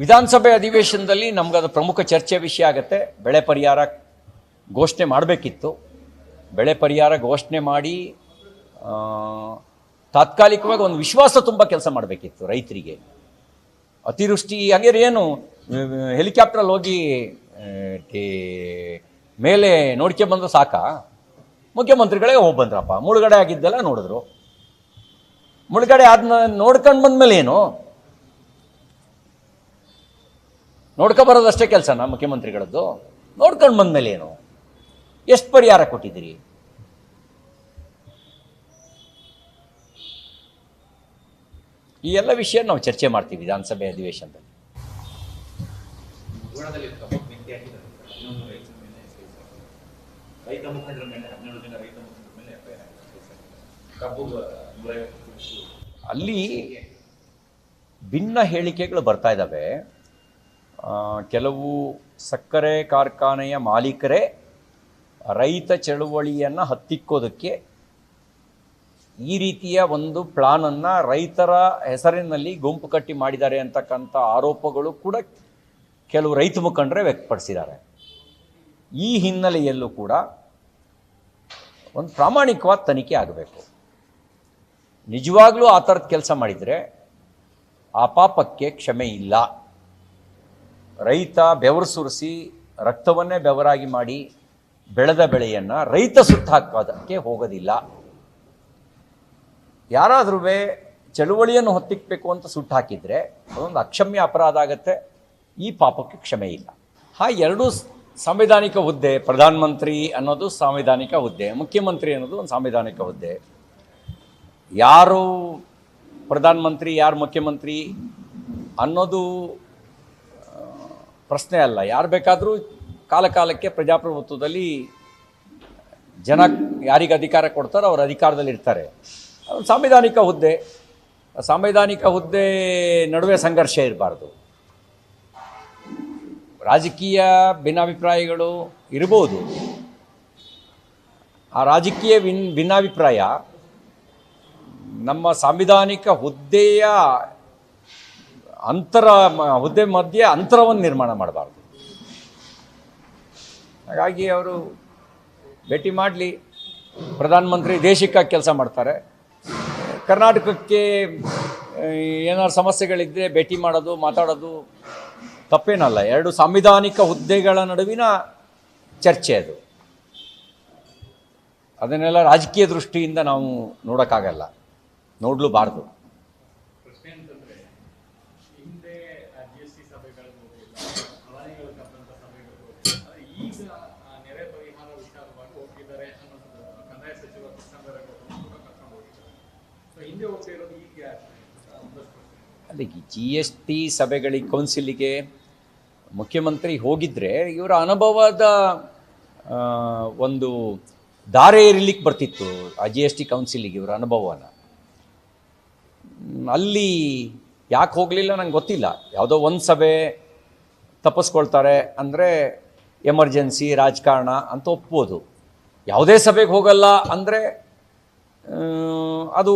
ವಿಧಾನಸಭೆ ಅಧಿವೇಶನದಲ್ಲಿ ನಮಗದು ಪ್ರಮುಖ ಚರ್ಚೆ ವಿಷಯ ಆಗುತ್ತೆ. ಬೆಳೆ ಪರಿಹಾರ ಘೋಷಣೆ ಮಾಡಬೇಕಿತ್ತು. ಬೆಳೆ ಪರಿಹಾರ ಘೋಷಣೆ ಮಾಡಿ ತಾತ್ಕಾಲಿಕವಾಗಿ ಒಂದು ವಿಶ್ವಾಸ ತುಂಬ ಕೆಲಸ ಮಾಡಬೇಕಿತ್ತು ರೈತರಿಗೆ. ಅತಿವೃಷ್ಟಿ ಹಾಗೆ ಏನು ಹೆಲಿಕಾಪ್ಟ್ರಲ್ಲಿ ಹೋಗಿ ಮೇಲೆ ನೋಡ್ಕೆ ಬಂದು ಸಾಕ? ಮುಖ್ಯಮಂತ್ರಿಗಳೇ ಹೋಗಿ ಬಂದ್ರಪ್ಪ. ಮುಳುಗಡೆ ಆಗಿದ್ದೆಲ್ಲ ನೋಡಿದ್ರು. ಮುಳುಗಡೆ ಆದ ನೋಡ್ಕೊಂಡು ಬಂದ್ಮೇಲೆ ಏನು? ನೋಡ್ಕೊ ಬರೋದಷ್ಟೇ ಕೆಲಸನಾ ಮುಖ್ಯಮಂತ್ರಿಗಳದ್ದು? ನೋಡ್ಕೊಂಡು ಬಂದ್ಮೇಲೆ ಏನು ಎಷ್ಟು ಪರಿಹಾರ ಕೊಟ್ಟಿದ್ದೀರಿ? ಈ ಎಲ್ಲ ವಿಷಯ ನಾವು ಚರ್ಚೆ ಮಾಡ್ತೀವಿ ವಿಧಾನಸಭೆ ಅಧಿವೇಶನದಲ್ಲಿ. ಅಲ್ಲಿ ಭಿನ್ನ ಹೇಳಿಕೆಗಳು ಬರ್ತಾ ಇದ್ದಾವೆ ಕೆಲವು ಸಕ್ಕರೆ ಕಾರ್ಖಾನೆಯ ಮಾಲೀಕರೇ ರೈತ ಚಳುವಳಿಯನ್ನು ಹತ್ತಿಕ್ಕೋದಕ್ಕೆ ಈ ರೀತಿಯ ಒಂದು ಪ್ಲಾನನ್ನು ರೈತರ ಹೆಸರಿನಲ್ಲಿ ಗುಂಪು ಕಟ್ಟಿ ಮಾಡಿದ್ದಾರೆ ಅಂತಕ್ಕಂಥ ಆರೋಪಗಳು ಕೂಡ ಕೆಲವು ರೈತ ಮುಖಂಡರೇ ವ್ಯಕ್ತಪಡಿಸಿದ್ದಾರೆ. ಈ ಹಿನ್ನೆಲೆಯಲ್ಲೂ ಕೂಡ ಒಂದು ಪ್ರಾಮಾಣಿಕವಾದ ತನಿಖೆ ಆಗಬೇಕು. ನಿಜವಾಗ್ಲೂ ಆ ಥರದ ಕೆಲಸ ಮಾಡಿದರೆ ಆ ಪಾಪಕ್ಕೆ ಕ್ಷಮೆ ಇಲ್ಲ. ರೈತ ಬೆವರು ಸುರಿಸಿ ರಕ್ತವನ್ನೇ ಬೆವರಾಗಿ ಮಾಡಿ ಬೆಳೆದ ಬೆಳೆಯನ್ನು ರೈತ ಸುತ್ತಾಕೋದಕ್ಕೆ ಹೋಗೋದಿಲ್ಲ. ಯಾರಾದ್ರೂ ಚಳುವಳಿಯನ್ನು ಹೊತ್ತಿಕ್ಬೇಕು ಅಂತ ಸುಟ್ಟು ಹಾಕಿದರೆ ಅದೊಂದು ಅಕ್ಷಮ್ಯ ಅಪರಾಧ ಆಗತ್ತೆ. ಈ ಪಾಪಕ್ಕೆ ಕ್ಷಮೆ ಇಲ್ಲ. ಹಾ ಎರಡೂ ಸಾಂವಿಧಾನಿಕ ಹುದ್ದೆ ಪ್ರಧಾನಮಂತ್ರಿ ಅನ್ನೋದು ಸಾಂವಿಧಾನಿಕ ಹುದ್ದೆ ಮುಖ್ಯಮಂತ್ರಿ ಅನ್ನೋದು ಒಂದು ಸಾಂವಿಧಾನಿಕ ಹುದ್ದೆ. ಯಾರು ಪ್ರಧಾನಮಂತ್ರಿ ಯಾರು ಮುಖ್ಯಮಂತ್ರಿ ಅನ್ನೋದು ಆ, ಪ್ರಶ್ನೆ ಅಲ್ಲ. ಯಾರು ಬೇಕಾದರೂ ಕಾಲಕಾಲಕ್ಕೆ ಪ್ರಜಾಪ್ರಭುತ್ವದಲ್ಲಿ ಜನ ಯಾರಿಗೆ ಅಧಿಕಾರ ಕೊಡ್ತಾರೋ ಅವರು ಅಧಿಕಾರದಲ್ಲಿ ಇರ್ತಾರೆ. ಸಾಂವಿಧಾನಿಕ ಹುದ್ದೆ. ಸಾಂವಿಧಾನಿಕ ಹುದ್ದೆ ನಡುವೆ ಸಂಘರ್ಷ ಇರಬಾರ್ದು. ರಾಜಕೀಯ ಭಿನ್ನಾಭಿಪ್ರಾಯಗಳು ಇರಬಹುದು ಆ ರಾಜಕೀಯ ಭಿನ್ ಭಿನ್ನಾಭಿಪ್ರಾಯ ನಮ್ಮ ಸಾಂವಿಧಾನಿಕ ಹುದ್ದೆಯ ಅಂತರ ಹುದ್ದೆ ಮಧ್ಯೆ ಅಂತರವನ್ನು ನಿರ್ಮಾಣ ಮಾಡಬಾರ್ದು. ಹಾಗಾಗಿ ಅವರು ಭೇಟಿ ಮಾಡಲಿ. ಪ್ರಧಾನಮಂತ್ರಿ ದೇಶಕ್ಕಾಗಿ ಕೆಲಸ ಮಾಡ್ತಾರೆ. ಕರ್ನಾಟಕಕ್ಕೆ ಏನಾದ್ರು ಸಮಸ್ಯೆಗಳಿದ್ದರೆ ಭೇಟಿ ಮಾಡೋದು, ಮಾತಾಡೋದು ತಪ್ಪೇನಲ್ಲ. ಎರಡು ಸಾಂವಿಧಾನಿಕ ಹುದ್ದೆಗಳ ನಡುವಿನ ಚರ್ಚೆ ಅದು. ಅದನ್ನೆಲ್ಲ ರಾಜಕೀಯ ದೃಷ್ಟಿಯಿಂದ ನಾವು ನೋಡೋಕ್ಕಾಗಲ್ಲ. ನೋಡಲೂಬಾರ್ದು ಪ್ರಶ್ನೆ ಅಂತಂದ್ರೆ ಹಿಂದೆ ಜಿ ಎಸ್ ಟಿ ಸಭೆಗಳಿಗೆ ಹೋಗಿಲ್ಲ ಪ್ರಧಾನಿಗಳು ಕರೆದಂತ ಸಭೆಗಳಿಗೆ ಹೋಗಿಲ್ಲ ಆದ್ರೆ ಈಗ ಆ ನೆರೆ ಪರಿಹಾರ ವಿಚಾರವಾಗಿ ಹೋಗಿದ್ದಾರೆ ಅನ್ನೋದು ಕಂದಾಯ ಸಚಿವ ಕೃಷ್ಣಬೈರೇಗೌಡರು ಕೂಡ ಕರ್ಕೊಂಡು ಹೋಗಿದ್ದಾರೆ ಸೊ ಹಿಂದೆ ಹೋಗ್ತಾ ಇರೋದು ಈಗ ಯಾಕೆ? ಒಂದಷ್ಟು ಪ್ರಶ್ನೆ. ಅಲ್ಲಿ ಜಿ ಎಸ್ ಟಿ ಸಭೆಗಳಿಗೆ, ಕೌನ್ಸಿಲಿಗೆ ಮುಖ್ಯಮಂತ್ರಿ ಹೋಗಿದ್ರೆ ಇವರ ಅನುಭವದ ಒಂದು ದಾರೆ ಇರಲಿಕ್ಕೆ ಬರ್ತಿತ್ತು ಆ ಜಿ ಎಸ್ ಟಿ ಕೌನ್ಸಿಲಿಗೆ ಇವರ ಅನುಭವನ. ಅಲ್ಲಿ ಯಾಕೆ ಹೋಗಲಿಲ್ಲ ನಂಗೆ ಗೊತ್ತಿಲ್ಲ. ಯಾವುದೋ ಒಂದು ಸಭೆ ತಪ್ಪಿಸ್ಕೊಳ್ತಾರೆ ಅಂದರೆ ಎಮರ್ಜೆನ್ಸಿ, ರಾಜಕಾರಣ ಅಂತ ಒಪ್ಬೋದು. ಯಾವುದೇ ಸಭೆಗೆ ಹೋಗಲ್ಲ ಅಂದರೆ ಅದು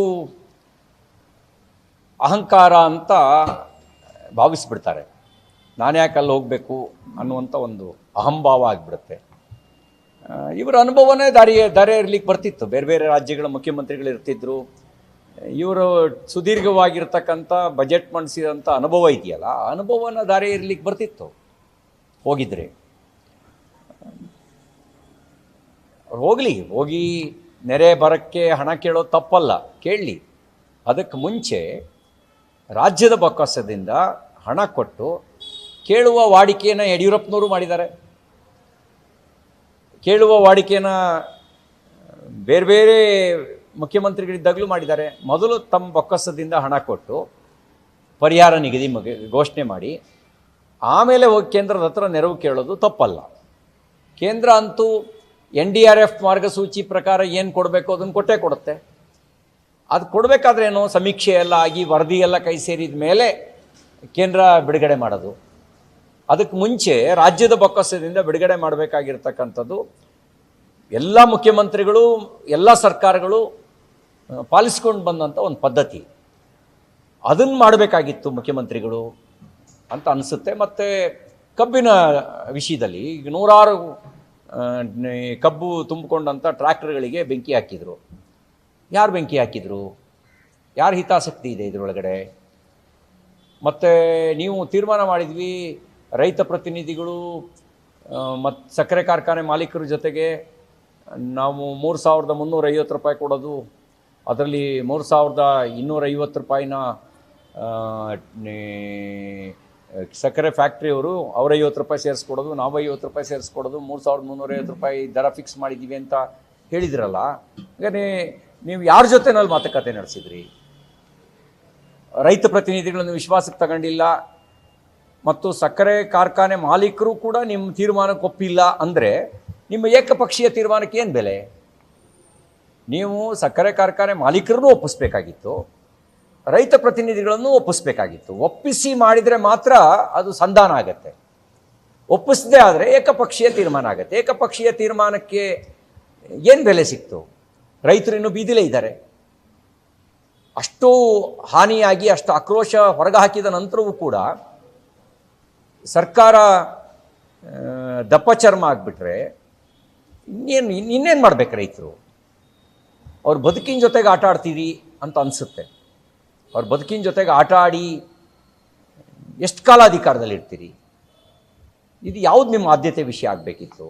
ಅಹಂಕಾರ ಅಂತ ಭಾವಿಸ್ಬಿಡ್ತಾರೆ. ನಾನು ಯಾಕೆ ಅಲ್ಲಿ ಹೋಗಬೇಕು ಅನ್ನುವಂಥ ಒಂದು ಅಹಂಭಾವ ಆಗಿಬಿಡುತ್ತೆ. ಇವರ ಅನುಭವನೇ ದಾರಿ ದಾರಿ ಇರ್ಲಿಕ್ಕೆ ಬರ್ತಿತ್ತು. ಬೇರೆ ಬೇರೆ ರಾಜ್ಯಗಳ ಮುಖ್ಯಮಂತ್ರಿಗಳು ಇರ್ತಿದ್ರು. ಇವರು ಸುದೀರ್ಘವಾಗಿರ್ತಕ್ಕಂಥ ಬಜೆಟ್ ಮಂಡಿಸಿದಂಥ ಅನುಭವ ಇದೆಯಲ್ಲ, ಆ ಅನುಭವನ ದಾರಿ ಇರ್ಲಿಕ್ಕೆ ಬರ್ತಿತ್ತು ಹೋಗಿದ್ರೆ. ಹೋಗಲಿ, ಹೋಗಿ ನೆರೆ ಬರಕ್ಕೆ ಹಣ ಕೇಳೋದು ತಪ್ಪಲ್ಲ ಕೇಳಲಿ ಅದಕ್ಕೆ ಮುಂಚೆ ರಾಜ್ಯದ ಬೊಕ್ಕಸದಿಂದ ಹಣ ಕೊಟ್ಟು ಕೇಳುವ ವಾಡಿಕೆಯನ್ನು ಯಡಿಯೂರಪ್ಪನವರು ಮಾಡಿದ್ದಾರೆ. ಕೇಳುವ ವಾಡಿಕೆಯನ್ನು ಬೇರೆ ಬೇರೆ ಮುಖ್ಯಮಂತ್ರಿಗಳಿದ್ದಾಗಲೂ ಮಾಡಿದ್ದಾರೆ. ಮೊದಲು ತಮ್ಮ ಬೊಕ್ಕಸದಿಂದ ಹಣ ಕೊಟ್ಟು ಪರಿಹಾರ ನಿಗದಿ ಘೋಷಣೆ ಮಾಡಿ, ಆಮೇಲೆ ಹೋಗಿ ಕೇಂದ್ರದ ಹತ್ರ ನೆರವು ಕೇಳೋದು ತಪ್ಪಲ್ಲ. ಕೇಂದ್ರ ಅಂತೂ ಎನ್ ಡಿ ಆರ್ ಎಫ್ ಮಾರ್ಗಸೂಚಿ ಪ್ರಕಾರ ಏನು ಕೊಡಬೇಕು ಅದನ್ನು ಕೊಟ್ಟೇ ಕೊಡುತ್ತೆ. ಅದು ಕೊಡಬೇಕಾದ್ರೇನು ಸಮೀಕ್ಷೆ ಎಲ್ಲ ಆಗಿ ವರದಿ ಎಲ್ಲ ಕೈ ಸೇರಿದ ಮೇಲೆ ಕೇಂದ್ರ ಬಿಡುಗಡೆ ಮಾಡೋದು. ಅದಕ್ಕೆ ಮುಂಚೆ ರಾಜ್ಯದ ಬೊಕ್ಕಸದಿಂದ ಬಿಡುಗಡೆ ಮಾಡಬೇಕಾಗಿರ್ತಕ್ಕಂಥದ್ದು ಎಲ್ಲ ಮುಖ್ಯಮಂತ್ರಿಗಳು, ಎಲ್ಲ ಸರ್ಕಾರಗಳು ಪಾಲಿಸ್ಕೊಂಡು ಬಂದಂಥ ಒಂದು ಪದ್ಧತಿ. ಅದನ್ನು ಮಾಡಬೇಕಾಗಿತ್ತು ಮುಖ್ಯಮಂತ್ರಿಗಳು ಅಂತ ಅನಿಸುತ್ತೆ. ಮತ್ತು ಕಬ್ಬಿನ ವಿಷಯದಲ್ಲಿ ಈಗ ನೂರಾರು ಕಬ್ಬು ತುಂಬಿಕೊಂಡಂಥ ಟ್ರ್ಯಾಕ್ಟರ್ಗಳಿಗೆ ಬೆಂಕಿ ಹಾಕಿದರು. ಯಾರು ಬೆಂಕಿ ಹಾಕಿದರು? ಯಾರು ಹಿತಾಸಕ್ತಿ ಇದೆ ಇದರೊಳಗಡೆ? ಮತ್ತು ನೀವು ತೀರ್ಮಾನ ಮಾಡಿದ್ವಿ, ರೈತ ಪ್ರತಿನಿಧಿಗಳು ಮತ್ತು ಸಕ್ಕರೆ ಕಾರ್ಖಾನೆ ಮಾಲೀಕರ ಜೊತೆಗೆ ನಾವು ಮೂರು ಸಾವಿರದ ಮುನ್ನೂರ ಐವತ್ತು ರೂಪಾಯಿ ಕೊಡೋದು, ಅದರಲ್ಲಿ ಮೂರು ಸಾವಿರದ ಇನ್ನೂರೈವತ್ತು ರೂಪಾಯಿನ ಸಕ್ಕರೆ ಫ್ಯಾಕ್ಟ್ರಿಯವರು ಅವ್ರ ಐವತ್ತು ರೂಪಾಯಿ ಸೇರಿಸ್ಕೊಡೋದು, ನಾವು ಐವತ್ತು ರೂಪಾಯಿ ಸೇರಿಸ್ಕೊಡೋದು, ಮೂರು ಸಾವಿರದ ಮುನ್ನೂರೈವತ್ತು ರೂಪಾಯಿ ದರ ಫಿಕ್ಸ್ ಮಾಡಿದ್ದೀವಿ ಅಂತ ಹೇಳಿದ್ರಲ್ಲ, ಹಾಗಾದ್ರೆ ನೀವು ಯಾರ ಜೊತೆನಲ್ಲಿ ಮಾತುಕತೆ ನಡೆಸಿದ್ರಿ? ರೈತ ಪ್ರತಿನಿಧಿಗಳನ್ನು ವಿಶ್ವಾಸಕ್ಕೆ ತಗೊಂಡಿಲ್ಲ, ಮತ್ತು ಸಕ್ಕರೆ ಕಾರ್ಖಾನೆ ಮಾಲೀಕರು ಕೂಡ ನಿಮ್ಮ ತೀರ್ಮಾನಕ್ಕೆ ಒಪ್ಪಿಲ್ಲ ಅಂದರೆ ನಿಮ್ಮ ಏಕಪಕ್ಷೀಯ ತೀರ್ಮಾನಕ್ಕೆ ಏನು ಬೆಲೆ? ನೀವು ಸಕ್ಕರೆ ಕಾರ್ಖಾನೆ ಮಾಲೀಕರನ್ನು ಒಪ್ಪಿಸ್ಬೇಕಾಗಿತ್ತು. ರೈತ ಪ್ರತಿನಿಧಿಗಳನ್ನು ಒಪ್ಪಿಸ್ಬೇಕಾಗಿತ್ತು. ಒಪ್ಪಿಸಿ ಮಾಡಿದರೆ ಮಾತ್ರ ಅದು ಸಂಧಾನ ಆಗತ್ತೆ. ಒಪ್ಪಿಸದೇ ಆದರೆ ಏಕಪಕ್ಷೀಯ ತೀರ್ಮಾನ ಆಗುತ್ತೆ. ಏಕಪಕ್ಷೀಯ ತೀರ್ಮಾನಕ್ಕೆ ಏನು ಬೆಲೆ ಸಿಕ್ತು? ರೈತರು ಇನ್ನೂ ಬೀದಿಲೇ ಇದ್ದಾರೆ. ಅಷ್ಟು ಹಾನಿಯಾಗಿ, ಅಷ್ಟು ಆಕ್ರೋಶ ಹೊರಗೆ ಹಾಕಿದ ನಂತರವೂ ಕೂಡ ಸರ್ಕಾರ ದಪ್ಪ ಚರ್ಮ ಆಗಿಬಿಟ್ರೆ ಇನ್ನೇನು ಇನ್ನೇನು ಮಾಡ್ಬೇಕು ರೈತರು? ಅವ್ರ ಬದುಕಿನ ಜೊತೆಗೆ ಆಟ ಆಡ್ತೀರಿ ಅಂತ ಅನಿಸುತ್ತೆ. ಅವ್ರ ಬದುಕಿನ ಜೊತೆಗೆ ಆಟ ಆಡಿ ಎಷ್ಟು ಕಾಲ ಅಧಿಕಾರದಲ್ಲಿ ಇರ್ತೀರಿ ಇದು ಯಾವುದು ನಿಮ್ಮ ಆದ್ಯತೆ ವಿಷಯ ಆಗಬೇಕಿತ್ತು?